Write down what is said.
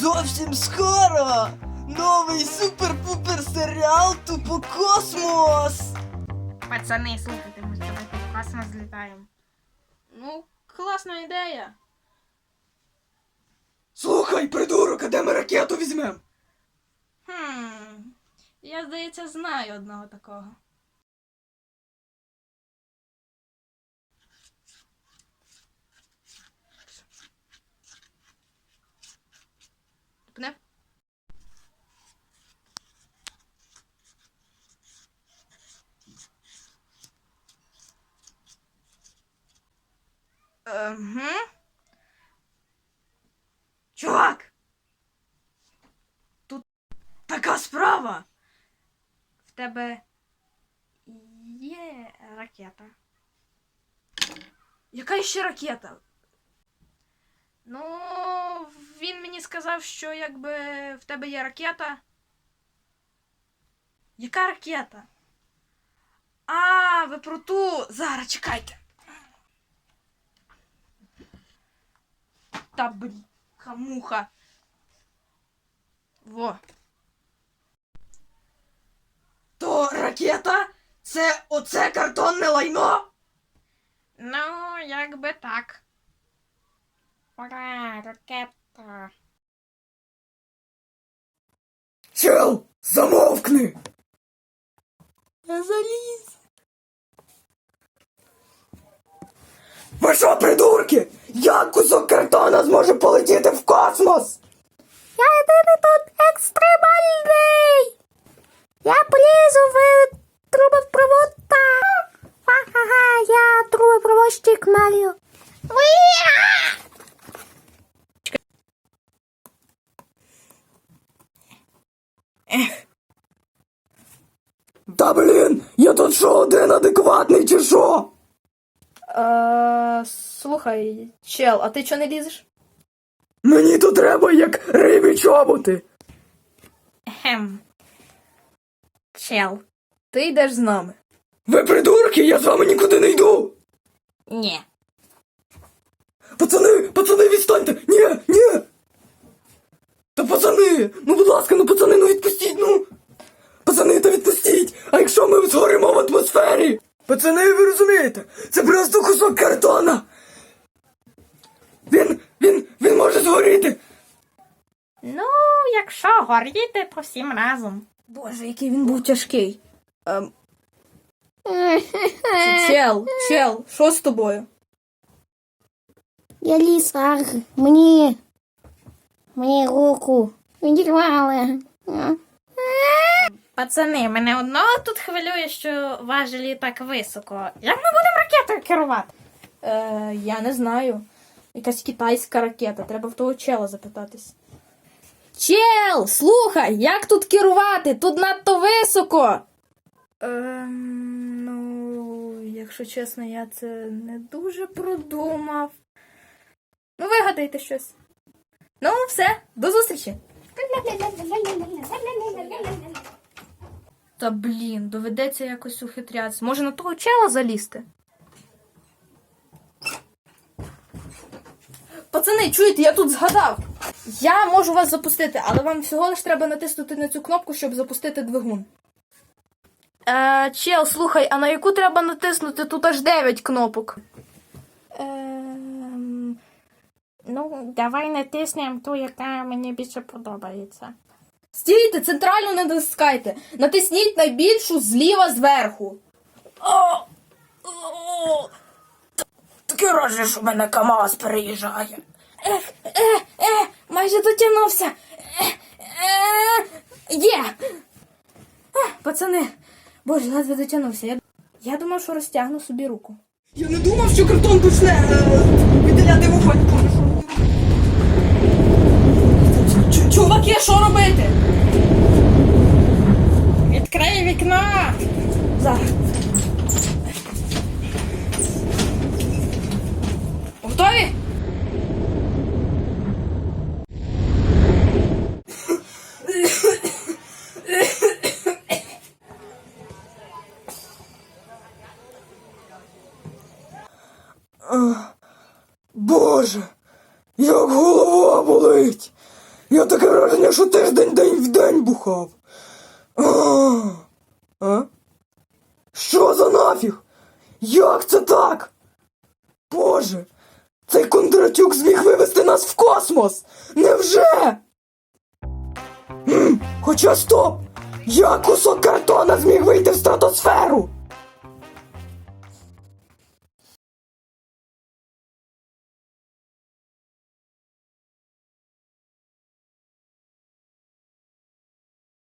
Зовсім скоро! Новий супер-пупер серіал Тупо Космос! Пацани, слухайте, ми давайте в космос злітаємо. Ну, класна ідея. Слухай, придурок, а де ми ракету візьмем? Хм. Я, здається, знаю одного такого. Пне? Угу. Чувак! Тут така справа! В тебе є ракета. Яка ще ракета? Ну, він мені сказав, що якби в тебе є ракета. Яка ракета? А, ви про ту. Зараз чекайте. Та блін, хамуха. Во. То ракета? Це оце картонне лайно? Ну, якби так. Ура, ракета. Чел, замовкни! Я заліз. Ви що, придурки? Як кусок картона зможе полетіти в космос? Я єдиний тут екстремальний. Я полізу в трубопровод та... Ха-ха-ха, я трубопроводчик Маріо. Уя! Та блін, я тут що один адекватний чи що? Е, слухай, чел, а ти чого не лізеш? Мені тут треба як рибі чоботи. Хем. Чел. Ти йдеш з нами. Ви придурки, я з вами нікуди не йду. Ні. Пацани, пацани, відстаньте! Ні, ні! Пацани! Ну будь ласка, ну пацани, ну відпустіть, ну! Пацани, та відпустіть! А якщо ми згоримо в атмосфері? Пацани, ви розумієте? Це просто кусок картона! Він, він, він може згоріти! Ну, якщо горіти, то всім разом. Боже, який він був тяжкий. Ем... Чел, чел, що з тобою? Я ліс, ах, мені... Мені руку відірвали. Пацани, мене одного тут хвилює, що важелі так високо. Як ми будемо ракетою керувати? Е, я не знаю. Якась китайська ракета, треба в того чела запитатись. Чел, слухай, як тут керувати? Тут надто високо. Ем, ну, якщо чесно, я це не дуже продумав. Ну, вигадайте щось. Ну, все, до зустрічі. Та блін, доведеться якось ухитрятися. Може на того чела залізти? Пацани, чуєте, я тут згадав. Я можу вас запустити, але вам всього лиш треба натиснути на цю кнопку, щоб запустити двигун. Е, чел, слухай, а на яку треба натиснути? Тут аж 9 кнопок. Ем, ну, давай натиснемо ту, яка мені більше подобається. Стійте, центрально не натискайте. Натисніть найбільшу зліва зверху. О! О! Таке враження, що в мене КамАЗ переїжджає. Ех, е, е, майже дотягнувся. Е, е, є. Е, пацани, боже, ледве дотягнувся. Я, я думав, що розтягну собі руку. Я не думав, що картон почне е, виділяти вогонь. Чуваки, що робити? Відкрий вікно! Зараз. Готові? Боже, як голова болить. Я таке враження, що тиждень день в день бухав. А? А? Що за нафіг? Як це так? Боже, цей Кондратюк зміг вивести нас в космос! Невже? Хоча стоп! Як кусок картона зміг вийти в стратосферу?